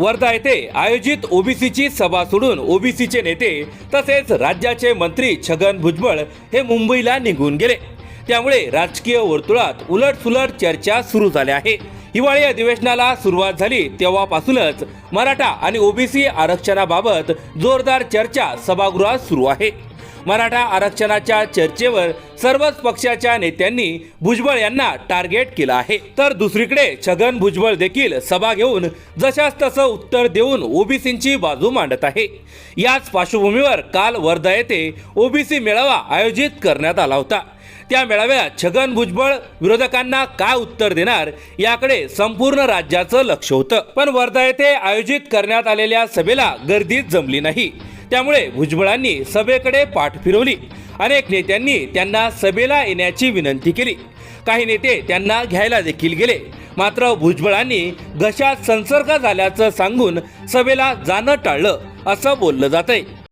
वर्धा येथे आयोजित ओबीसीची सभा सोडून ओबीसीचे नेते तसेच राज्याचे मंत्री छगन भुजबळ हे मुंबईला निघून गेले. त्यामुळे राजकीय वर्तुळात उलटसुलट चर्चा सुरू झाल्या आहे. हिवाळी अधिवेशनाला सुरुवात झाली तेव्हापासूनच मराठा आणि ओबीसी आरक्षणाबाबत जोरदार चर्चा सभागृहात सुरू आहे. मराठा आरक्षणाच्या चर्चेवर सर्वच पक्षाच्या नेत्यांनी भुजबळ यांना टार्गेट केलं आहे. तर दुसरीकडे छगन भुजबळ देखील सभा घेऊन जशास तसं उत्तर देऊन ओबीसींची बाजू मांडत आहे. याच पार्श्वभूमीवर काल वर्धा येथे ओबीसी मेळावा आयोजित करण्यात आला होता. त्या मेळाव्यात छगन भुजबळ विरोधकांना काय उत्तर देणार याकडे संपूर्ण राज्याचं लक्ष होतं. पण वर्धा येथे आयोजित करण्यात आलेल्या सभेला गर्दीच जमली नाही. त्यामुळे भुजबळांनी सभेकडे पाठ फिरवली. अनेक नेत्यांनी त्यांना सभेला येण्याची विनंती केली. काही नेते त्यांना घ्यायला देखील गेले. मात्र भुजबळांनी घशात संसर्ग झाल्याचं सांगून सभेला जाणं टाळलं असं बोललं जात आहे